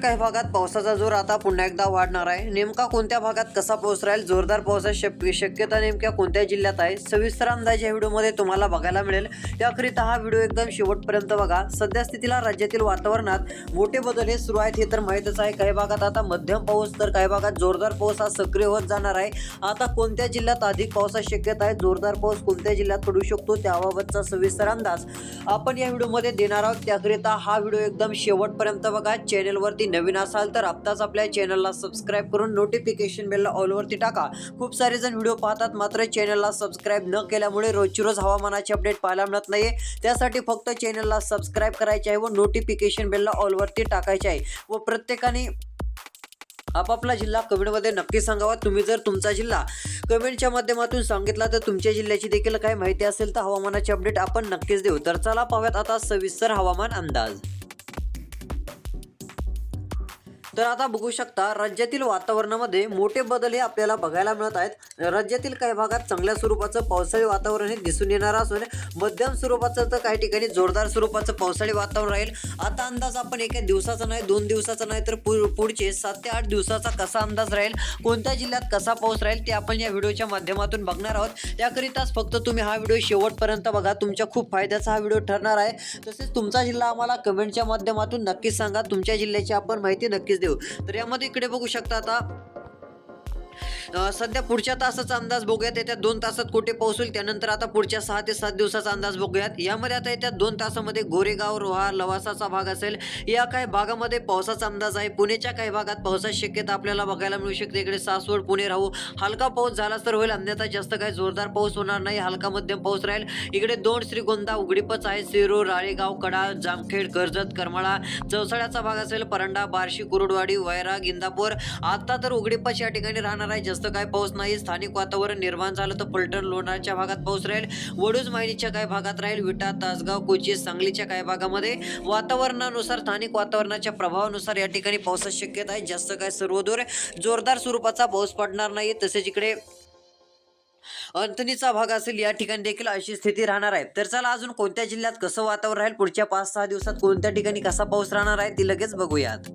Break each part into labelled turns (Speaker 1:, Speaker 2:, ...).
Speaker 1: काही भागात पावसाचा जोर आता पुन्हा एकदा वाढणार आहे. नेमका कोणत्या भागात कसा पाऊस राहील? जोरदार पावसाची शक- शक्यता नेमक्या कोणत्या जिल्ह्यात आहे? सविस्तर अंदाज या व्हिडिओमध्ये तुम्हाला बघायला मिळेल. याकरिता हा व्हिडिओ एकदम शेवटपर्यंत बघा. सध्या स्थितीला राज्यातील वातावरणात मोठे बदल हे सुरू आहेत हे तर माहीतच आहे. काही भागात आता मध्यम पाऊस तर काही भागात जोरदार पाऊस हा सक्रिय होत जाणार आहे. आता कोणत्या जिल्ह्यात अधिक पावसाची शक्यता आहे? जोरदार पाऊस कोणत्या जिल्ह्यात पडू शकतो? त्याबाबतचा सविस्तर अंदाज आपण या व्हिडिओमध्ये देणार आहोत. त्याकरिता हा व्हिडिओ एकदम शेवटपर्यंत बघा. चॅनलवरती नवीन असाल तर आत्ताच आपल्या चॅनलला सबस्क्राईब करून नोटिफिकेशन बेलला ऑलवरती टाका. खूप सारे जण व्हिडिओ पाहतात मात्र चॅनलला सबस्क्राईब न केल्यामुळे रोजची रोज हवामानाचे अपडेट पाहायला मिळत नाही त्यासाठी फक्त चॅनलला सबस्क्राईब करायचे आहे व नोटिफिकेशन बेलला ऑलवरती टाकायचे आहे. व प्रत्येकाने आपापला जिल्हा कमेंटमध्ये नक्की सांगावा. तुम्ही जर तुमचा जिल्हा कमेंटच्या माध्यमातून सांगितला तर तुमच्या जिल्ह्याची देखील काही माहिती असेल तर हवामानाचे अपडेट आपण नक्कीच देऊ. तर चला पाहूयात आता सविस्तर हवामान अंदाज. तर आता बघू शकता राज्यातील वातावरणामध्ये मोठे बदल हे आपल्याला बघायला मिळत आहेत. राज्यातील काही भागात चांगल्या स्वरूपाचं पावसाळी वातावरण हे दिसून येणार असून मध्यम स्वरूपाचं तर काही ठिकाणी जोरदार स्वरूपाचं पावसाळी वातावरण राहील. आता अंदाज आपण एका दिवसाचा नाही दोन दिवसाचा नाही तर पु- पुढचे सात ते आठ दिवसाचा कसा अंदाज राहील? कोणत्या जिल्ह्यात कसा पाऊस राहील? ते आपण या व्हिडिओच्या माध्यमातून बघणार आहोत. त्याकरिताच फक्त तुम्ही हा व्हिडिओ शेवटपर्यंत बघा. तुमच्या खूप फायद्याचा हा व्हिडिओ ठरणार आहे. तसेच तुमचा जिल्हा आम्हाला कमेंटच्या माध्यमातून नक्कीच सांगा. तुमच्या जिल्ह्याची आपण माहिती नक्कीच देऊ. तर यामध्ये इकडे बघू शकता आता. सध्या पुढच्या तासाचा अंदाज बघूयात. येत्या दोन तासात कुठे पाऊस होईल त्यानंतर आता पुढच्या सहा ते सात दिवसाचा अंदाज बघूयात. यामध्ये आता येत्या दोन तासामध्ये गोरेगाव रोहा लवासाचा भाग असेल. या काही भागामध्ये पावसाचा अंदाज आहे. पुणेच्या काही भागात पावसाची शक्यता आपल्याला बघायला मिळू शकते. इकडे सासवड पुणे राहू. हलका पाऊस झाला तर होईल. अन्यथा जास्त काही जोरदार पाऊस होणार नाही. हलका मध्यम पाऊस राहील. इकडे दोन श्रीगोंदा उघडीपच आहे. शिरूर राळेगाव कडा जामखेड कर्जत करमाळा चौसाळ्याचा भाग असेल. परंडा बार्शी कुरुडवाडी वैरा गिंदापूर आता तर उघडीपच या ठिकाणी राहणार आहे. जास्त काय पाऊस नाही स्थानिक वातावरण निर्माण झालं तर पलटण लोणारच्या भागात पाऊस राहील. वडूज माहिनीच्या काही भागात राहील. विटा तासगाव कोची सांगलीच्या काही भागामध्ये वातावरणानुसार स्थानिक वातावरणाच्या प्रभावानुसार या ठिकाणी पावसाची शक्यता आहे. जास्त काय सर्वदूर जोरदार स्वरूपाचा पाऊस पडणार नाही. तसेच इकडे अंतनीचा भाग असेल या ठिकाणी देखील अशी स्थिती राहणार आहे. तर चला अजून कोणत्या जिल्ह्यात कसं वातावरण राहील? पुढच्या पाच सहा दिवसात कोणत्या ठिकाणी कसा पाऊस राहणार आहे? ती लगेच बघूयात.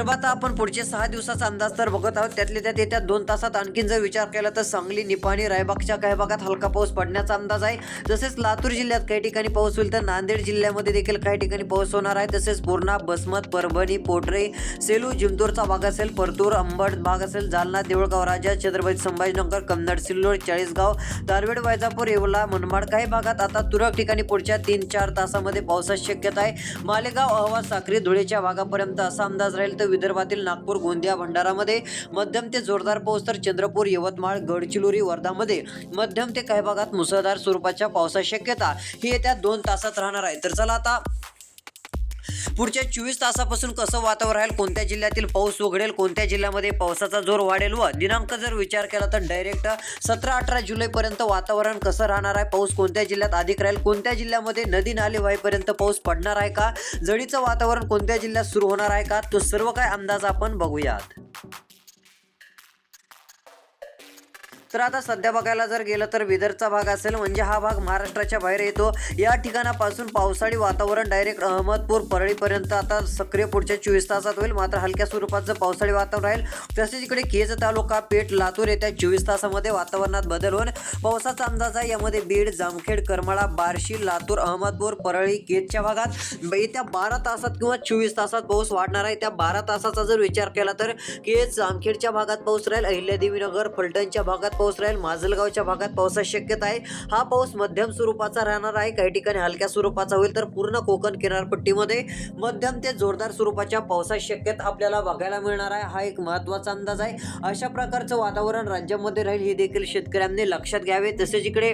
Speaker 1: आता आपण पुढचे सहा दिवसाचा अंदाज तर बघत आहोत. त्यातले त्यात येत्या दोन तासात आणखीन जर विचार केला तर सांगली निपाणी रायबागच्या काही भागात हलका पाऊस पडण्याचा अंदाज आहे. तसेच लातूर जिल्ह्यात काही ठिकाणी पाऊस होईल तर नांदेड जिल्ह्यामध्ये देखील काही ठिकाणी पाऊस होणार आहे. तसेच पूर्णा बसमत परभणी पोटरे सेलू जिंतूरचा भाग असेल परतूर अंबड भाग असेल जालना देऊळगाव राजा छत्रपती संभाजीनगर कन्नड सिल्लोड चाळीसगाव दारवेड वैजापूर येवला मनमाड काही भागात आता तुरळक ठिकाणी पुढच्या तीन चार तासामध्ये पावसाची शक्यता आहे. मालेगाव अहवा साक्री धुळेच्या भागापर्यंत असा अंदाज राहील तर विदर्भातील नागपूर गोंदिया भंडारामध्ये मध्यम ते जोरदार पाऊस तर चंद्रपूर यवतमाळ गडचिरोली वर्धामध्ये मध्यम ते काही भागात मुसळधार स्वरूपाच्या पावसाची शक्यता ही येत्या दोन तासात राहणार आहे. तर चला आता पुढच्या चोवीस तासापासून कसं वातावरण राहील कोणत्या जिल्ह्यातील पाऊस उघडेल कोणत्या जिल्ह्यामध्ये पावसाचा जोर वाढेल व दिनांक जर विचार केला तर डायरेक्ट सतरा अठरा जुलैपर्यंत वातावरण कसं राहणार आहे पाऊस कोणत्या जिल्ह्यात अधिक राहील कोणत्या जिल्ह्यामध्ये नदी नाले व्हाईपर्यंत पाऊस पडणार आहे का जडीचं वातावरण कोणत्या जिल्ह्यात सुरू होणार आहे का तो सर्व काय अंदाज आपण बघूयात. तर आता सध्या बघायला जर गेलं तर विदर्भचा भाग असेल म्हणजे हा भाग महाराष्ट्राच्या बाहेर येतो. या ठिकाणापासून पावसाळी वातावरण डायरेक्ट अहमदपूर परळीपर्यंत आता सक्रिय पुढच्या चोवीस तासात होईल. मात्र हलक्या स्वरूपाचं पावसाळी वातावरण राहील तसेच इकडे केज तालुका पेठ लातूर येत्या चोवीस तासामध्ये वातावरणात बदल होऊन पावसाचा अंदाज आहे यामध्ये बीड जामखेड करमाळा बार्शी लातूर अहमदपूर परळी केजच्या भागात येत्या बारा तासात किंवा चोवीस तासात पाऊस वाढणार आहे. त्या बारा तासाचा जर विचार केला तर केज जामखेडच्या भागात पाऊस राहील. अहिल्यादेवीनगर फलटणच्या भागात पाऊस राहील. माजलगावच्या भागात पावसाची शक्यता आहे. हा पाऊस मध्यम स्वरूपाचा राहणार आहे. काही ठिकाणी हलक्या स्वरूपाचा होईल तर पूर्ण कोकण किनारपट्टीमध्ये मध्यम ते जोरदार स्वरूपाच्या पावसाची शक्यता आपल्याला बघायला मिळणार आहे. हा एक महत्त्वाचा अंदाज आहे. अशा प्रकारचं वातावरण राज्यामध्ये राहील हे देखील शेतकऱ्यांनी लक्षात घ्यावे. तसेच इकडे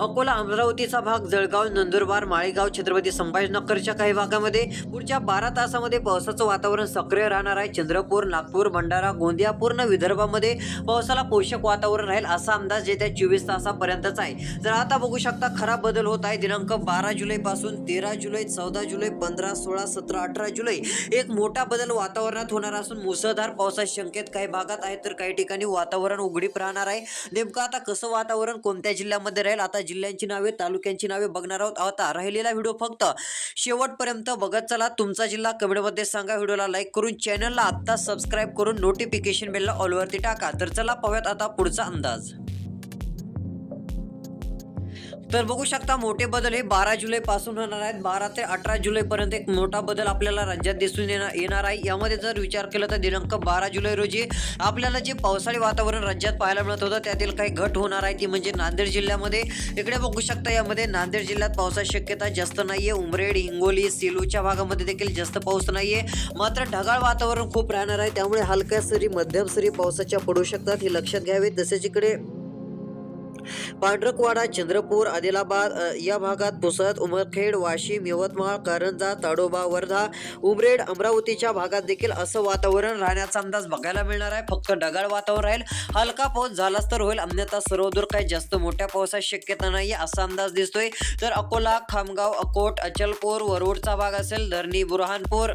Speaker 1: अकोला अमरावतीचा भाग जळगाव नंदुरबार माळेगाव छत्रपती संभाजीनगरच्या काही भागामध्ये पुढच्या बारा तासामध्ये पावसाचं वातावरण सक्रिय राहणार आहे. चंद्रपूर नागपूर भंडारा गोंदिया पूर्ण विदर्भामध्ये पावसाला पोषक वातावरण राहील असा अंदाज येत्या चोवीस तासापर्यंतचा आहे. तर आता बघू शकता खराब बदल होत आहे. दिनांक बारा जुलैपासून तेरा जुलै चौदा जुलै पंधरा सोळा सतरा अठरा जुलै एक मोठा बदल वातावरणात होणार असून मुसळधार पावसाचे संकेत काही भागात आहेत तर काही ठिकाणी वातावरण उघडीप राहणार आहे. नेमकं आता कसं वातावरण कोणत्या जिल्ह्यामध्ये राहील? आता जिल्ह्यांची नावे तालुक्यांची नावे बघणार आहोत. आता राहिलेला व्हिडिओ फक्त शेवटपर्यंत बघत चला. तुमचा जिल्हा कमेंटमध्ये सांगा. व्हिडिओला लाईक करून चॅनलला आत्ता सबस्क्राईब करून नोटिफिकेशन बेलला ऑलवरती टाका. तर चला पाहूयात आता पुढचा अंदाज. तर बघू शकता मोठे बदल हे बारा जुलै पासून होणार आहेत. बारा ते अठरा जुलै पर्यंत एक मोठा बदल आपल्याला राज्यात दिसून येणार येणार आहे. यामध्ये जर विचार केला तर दिनांक बारा जुलै रोजी आपल्याला जे पावसाळी वातावरण राज्यात पाहायला मिळत होतं त्यातील काही घट होणार आहे. ती म्हणजे नांदेड जिल्ह्यामध्ये. इकडे बघू शकता यामध्ये नांदेड जिल्ह्यात पावसाची शक्यता जास्त नाहीये. उमरेड हिंगोली सेलूच्या भागामध्ये देखील जास्त पाऊस नाहीये. मात्र ढगाळ वातावरण खूप राहणार आहे. त्यामुळे हलक्या सरी मध्यम सरी पावसाच्या पडू शकतात हे लक्षात घ्यावे. तसेच इकडे पांढरकवाडा चंद्रपूर आदिलाबाद या भागात पुसद उमरखेड वाशिम यवतमाळ कारंजा ताडोबा वर्धा उमरेड अमरावतीच्या भागात देखील असं वातावरण राहण्याचा अंदाज बघायला मिळणार आहे. फक्त ढगाळ वातावरण राहील. हलका पाऊस झालाच तर होईल. अन्यथा सर्वदूर काही जास्त मोठ्या पावसाची शक्यता नाही असा अंदाज दिसतोय. तर अकोला खामगाव अकोट अचलपूर वरुडचा भाग असेल. धरणी बुरहानपूर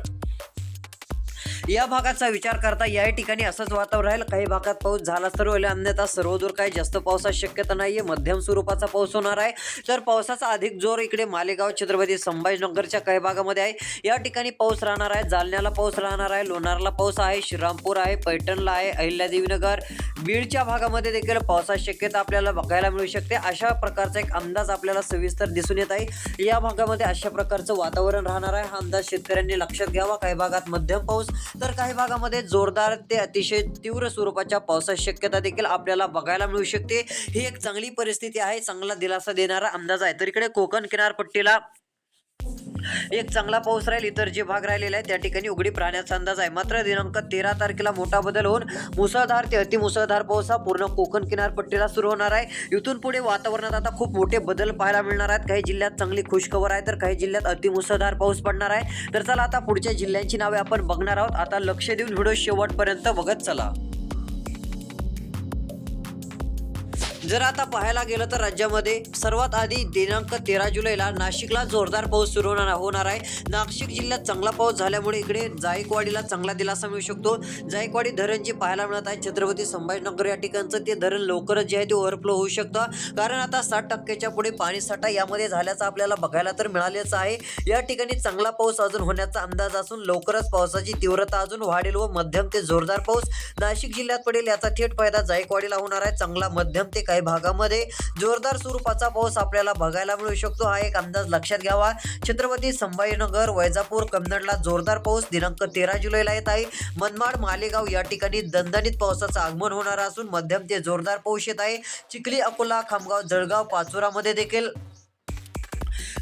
Speaker 1: या भागाचा विचार करता या ठिकाणी असंच वातावरण राहील. काही भागात पाऊस झाला तर होईल अन्यथा सर्वदूर काही जास्त पावसाची शक्यता नाहीये. मध्यम स्वरूपाचा पाऊस होणार आहे. तर पावसाचा अधिक जोर इकडे मालेगाव छत्रपती संभाजीनगरच्या काही भागामध्ये आहे. या ठिकाणी पाऊस राहणार आहे. जालन्याला पाऊस राहणार आहे. लोणारला पाऊस आहे. श्रीरामपूर आहे. पैठणला आहे. अहिल्यादेवीनगर बीडच्या भागामध्ये देखील पावसाची शक्यता आपल्याला बघायला मिळू शकते. अशा प्रकारचा एक अंदाज आपल्याला सविस्तर दिसून येत आहे. या भागामध्ये अशा प्रकारचं वातावरण राहणार आहे. हा अंदाज शेतकऱ्यांनी लक्षात घ्यावा. काही भागात मध्यम पाऊस तर काही भागामध्ये जोरदार ते अतिशय तीव्र स्वरूपाच्या पावसाची शक्यता देखील आपल्याला बघायला मिळू शकते. ही एक चांगली परिस्थिती आहे. चांगला दिलासा देणारा अंदाज आहे. तर इकडे कोकण किनारपट्टीला एक चांगला पाऊस राहील इतर जे भाग राहिलेला आहे त्या ठिकाणी उघडी राहण्याचा अंदाज आहे. मात्र दिनांक तेरा तारखेला मोठा बदल होऊन मुसळधार ते अतिमुसळधार पाऊस हा पूर्ण कोकण किनारपट्टीला सुरू होणार आहे. इथून पुढे वातावरणात आता खूप मोठे बदल पाहायला मिळणार आहेत. काही जिल्ह्यात चांगली खुशखबर आहे तर काही जिल्ह्यात अतिमुसळधार पाऊस पडणार आहे. तर चला आता पुढच्या जिल्ह्यांची नावे आपण बघणार आहोत. आता लक्ष देऊन व्हिडिओ शेवटपर्यंत बघत चला. जर आता पाहायला गेलं तर राज्यामध्ये सर्वात आधी दिनांक तेरा जुलैला नाशिकला जोरदार पाऊस सुरू होणार होणार आहे. नाशिक जिल्ह्यात चांगला पाऊस झाल्यामुळे इकडे जायकवाडीला चांगला दिलासा मिळू शकतो. जायकवाडी धरण जे पाहायला मिळत आहे छत्रपती संभाजीनगर या ठिकाणचं ते धरण लवकरच जे आहे ते ओव्हरफ्लो होऊ शकतं. कारण आता साठ टक्क्याच्या पुढे पाणीसाठा यामध्ये झाल्याचं आपल्याला बघायला तर मिळालेच आहे. या ठिकाणी चांगला पाऊस अजून होण्याचा अंदाज असून लवकरच पावसाची तीव्रता अजून वाढेल व मध्यम ते जोरदार पाऊस नाशिक जिल्ह्यात पडेल याचा थेट फायदा जायकवाडीला होणार आहे. चांगला मध्यम ते काही भागामध्ये जोरदार स्वरूपाचा पाऊस आपल्याला बघायला मिळू शकतो. हा एक अंदाज लक्षात घ्यावा. छत्रपती संभाजीनगर वैजापूर कन्नडला जोरदार पाऊस दिनांक तेरा जुलैला येत आहे. मनमाड मालेगाव या ठिकाणी दणदणीत पावसाचं आगमन होणार असून मध्यम ते जोरदार पाऊस येत आहे. चिखली अकोला खामगाव जळगाव पाचोरामध्ये देखील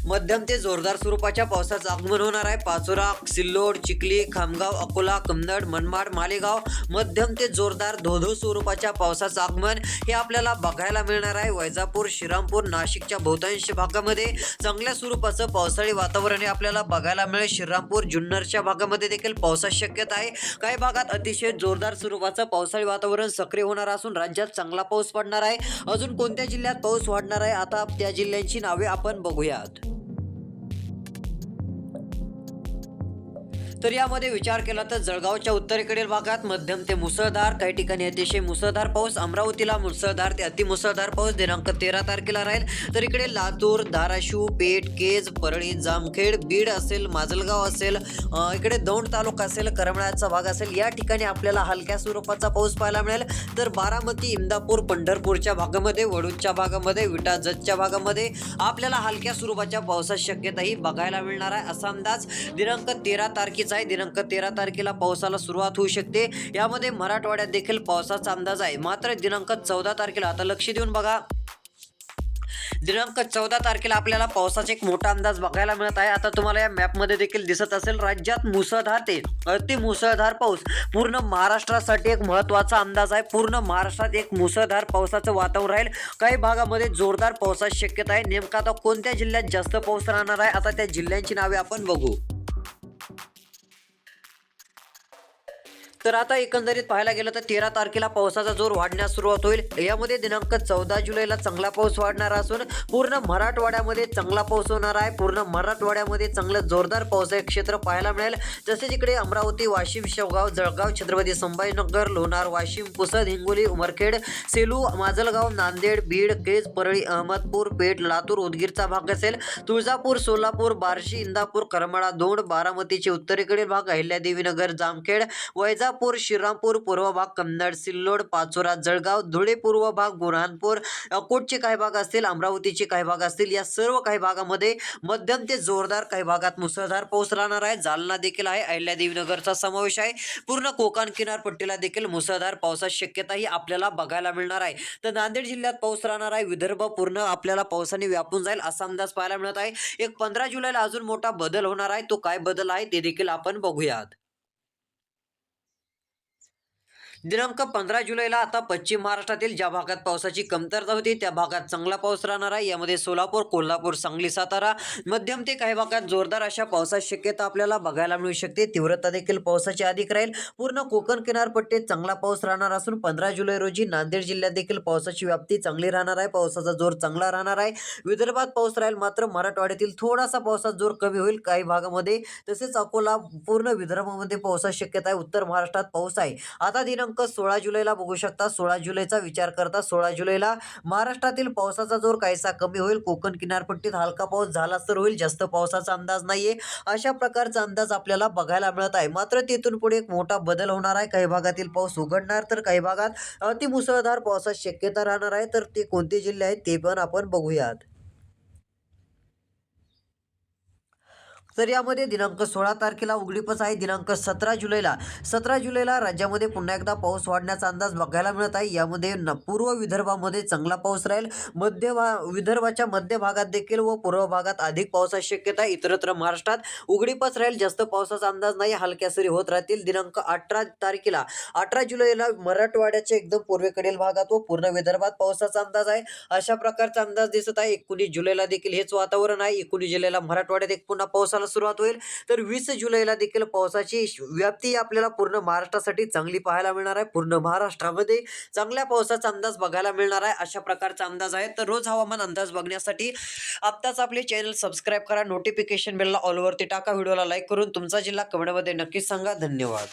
Speaker 1: मध्यम ते जोरदार स्वरूपाच्या पावसाचं आगमन होणार आहे. पाचोरा सिल्लोड चिखली खामगाव अकोला कमनड मनमाड मालेगाव मध्यम ते जोरदार धोधो स्वरूपाच्या पावसाचं आगमन हे आपल्याला बघायला मिळणार आहे. वैजापूर श्रीरामपूर नाशिकच्या बहुतांश भागामध्ये चांगल्या स्वरूपाचं पावसाळी वातावरण हे आपल्याला बघायला मिळेल. श्रीरामपूर जुन्नरच्या भागामध्ये देखील पावसाची शक्यता आहे. काही भागात अतिशय जोरदार स्वरूपाचं पावसाळी वातावरण सक्रिय होणार असून राज्यात चांगला पाऊस पडणार आहे. अजून कोणत्या जिल्ह्यात पाऊस वाढणार आहे? आता त्या जिल्ह्यांची नावे आपण बघूयात. तर यामध्ये विचार केला तर जळगावच्या उत्तरेकडील भागात मध्यम ते मुसळधार काही ठिकाणी अतिशय मुसळधार पाऊस अमरावतीला मुसळधार ते अतिमुसळधार पाऊस दिनांक तेरा तारखेला राहील. तर इकडे लातूर धाराशिव पेठ केज परळी जामखेड बीड असेल माजलगाव असेल इकडे दौंड तालुका असेल करमळ्याचा भाग असेल या ठिकाणी आपल्याला हलक्या स्वरूपाचा पाऊस पाहायला मिळेल. तर बारामती इंदापूर पंढरपूरच्या भागामध्ये वडूजच्या भागामध्ये विटा जतच्या भागामध्ये आपल्याला हलक्या स्वरूपाच्या पावसाची शक्यताही बघायला मिळणार आहे. असा अंदाज दिनांक तेरा तारखेचा आहे. दिनांक तेरा तारखेला पावसाला सुरुवात होऊ शकते. यामध्ये मराठवाड्यात देखील पावसाचा अंदाज आहे. मात्र दिनांक चौदा तारखेला आता लक्ष देऊन बघा. दिनांक चौदा तारखेला आपल्याला पावसाचा एक मोठा अंदाज बघायला मिळत आहे. आता तुम्हाला या मॅपमध्ये देखील दिसत असेल राज्यात मुसळधार ते अति मुसळधार पाऊस. पूर्ण महाराष्ट्रासाठी एक महत्त्वाचा अंदाज आहे. पूर्ण महाराष्ट्रात एक मुसळधार पावसाचं वातावरण राहील. काही भागामध्ये जोरदार पावसाची शक्यता आहे. नेमका आता कोणत्या जिल्ह्यात जास्त पाऊस राहणार आहे? आता त्या जिल्ह्यांची नावे आपण बघू. तर आता एकंदरीत पाहायला गेलं तर तेरा तारखेला पावसाचा जोर वाढण्यास सुरुवात होईल. यामध्ये दिनांक चौदा जुलैला चांगला पाऊस वाढणार असून पूर्ण मराठवाड्यामध्ये चांगला पाऊस होणार आहे. पूर्ण मराठवाड्यामध्ये चांगलं जोरदार पावसाचे क्षेत्र पाहायला मिळेल. तसेच इकडे अमरावती वाशिम शेवगाव जळगाव छत्रपती संभाजीनगर लोणार वाशिम पुसद हिंगोली उमरखेड सेलू माजलगाव नांदेड बीड केज परळी अहमदपूर पेठ लातूर उदगीरचा भाग असेल. तुळजापूर सोलापूर बार्शी इंदापूर करमाळा दोंड बारामतीचे उत्तरेकडील भाग अहिल्यादेवीनगर जामखेड इंदापूर श्रीरामपूर पूर्व भाग कन्नड सिल्लोड पाचोरा जळगाव धुळे पूर्व भाग बुरहानपूर अकोटचे काही भाग असतील अमरावतीचे काही भाग असतील या सर्व काही भागामध्ये मध्यम ते जोरदार काही भागात मुसळधार पाऊस राहणार आहे. जालना देखील आहे. अहिल्यादेवीनगरचा समावेश आहे. पूर्ण कोकण किनारपट्टीला देखील मुसळधार पावसाची शक्यताही आपल्याला बघायला मिळणार आहे. तर नांदेड जिल्ह्यात पाऊस राहणार आहे. विदर्भ पूर्ण आपल्याला पावसाने व्यापून जाईल असा अंदाज पाहायला मिळत आहे. एक पंधरा जुलैला अजून मोठा बदल होणार आहे. तो काय बदल आहे ते देखील आपण बघूयात. दिनांक पंधरा जुलैला आता पश्चिम महाराष्ट्रातील ज्या भागात पावसाची कमतरता होती त्या भागात चांगला पाऊस राहणार आहे. यामध्ये सोलापूर कोल्हापूर सांगली सातारा मध्यम ते काही भागात जोरदार अशा पावसाची शक्यता आपल्याला बघायला मिळू शकते. तीव्रता देखील पावसाची अधिक राहील. पूर्ण कोकण किनारपट्टीत चांगला पाऊस राहणार असून पंधरा जुलै रोजी नांदेड जिल्ह्यात देखील पावसाची व्याप्ती चांगली राहणार आहे. पावसाचा जोर चांगला राहणार आहे. विदर्भात पाऊस राहील मात्र मराठवाड्यातील थोडासा पावसाचा जोर कमी होईल काही भागामध्ये. तसेच अकोला पूर्ण विदर्भामध्ये पावसाची शक्यता आहे. उत्तर महाराष्ट्रात पाऊस आहे. आता दिनांक सोळा जुलैला बघू शकता. सोळा जुलैचा विचार करता सोळा जुलैला महाराष्ट्रातील पावसाचा जोर काहीसा कमी होईल. कोकण किनारपट्टीत हलका पाऊस झाला तर होईल. जास्त पावसाचा अंदाज नाहीये. अशा प्रकारचा अंदाज आपल्याला बघायला मिळत आहे. मात्र तिथून पुढे एक मोठा बदल होणार आहे. काही भागातील पाऊस उघडणार तर काही भागात अतिमुसळधार पावसाची शक्यता राहणार आहे. तर ते कोणते जिल्हे आहेत ते पण आपण बघूयात. तर यामध्ये दिनांक सोळा तारखेला उघडीपच आहे. दिनांक सतरा जुलैला. सतरा जुलैला राज्यामध्ये पुन्हा एकदा पाऊस वाढण्याचा अंदाज बघायला मिळत आहे. यामध्ये न पूर्व विदर्भामध्ये चांगला पाऊस राहील. मध्य भा विदर्भाच्या मध्य भागात देखील व पूर्व भागात अधिक पावसाची शक्यता आहे. इतरत्र महाराष्ट्रात उघडीपच राहील. जास्त पावसाचा अंदाज नाही. हलक्या सरी होत राहतील. दिनांक अठरा तारखेला अठरा जुलैला मराठवाड्याच्या एकदम पूर्वेकडील भागात व पूर्ण विदर्भात पावसाचा अंदाज आहे. अशा प्रकारचा अंदाज दिसत आहे. एकोणीस जुलैला देखील हेच वातावरण आहे. एकोणीस जुलैला मराठवाड्यात एक पुन्हा पावसाला सुरुवात होईल. तर वीस जुलैला देखील पावसाची व्याप्ती आपल्याला पूर्ण महाराष्ट्रासाठी चांगली पाहायला मिळणार आहे. पूर्ण महाराष्ट्रामध्ये चांगल्या पावसाचा अंदाज बघायला मिळणार आहे. अशा प्रकारचा अंदाज आहे. तर रोज हवामान अंदाज बघण्यासाठी आत्ताच आपले चॅनल सबस्क्राईब करा. नोटिफिकेशन बेलला ऑलवरती टाका. व्हिडिओला लाईक करून तुमचा जिल्हा कमेंटमध्ये नक्कीच सांगा. धन्यवाद.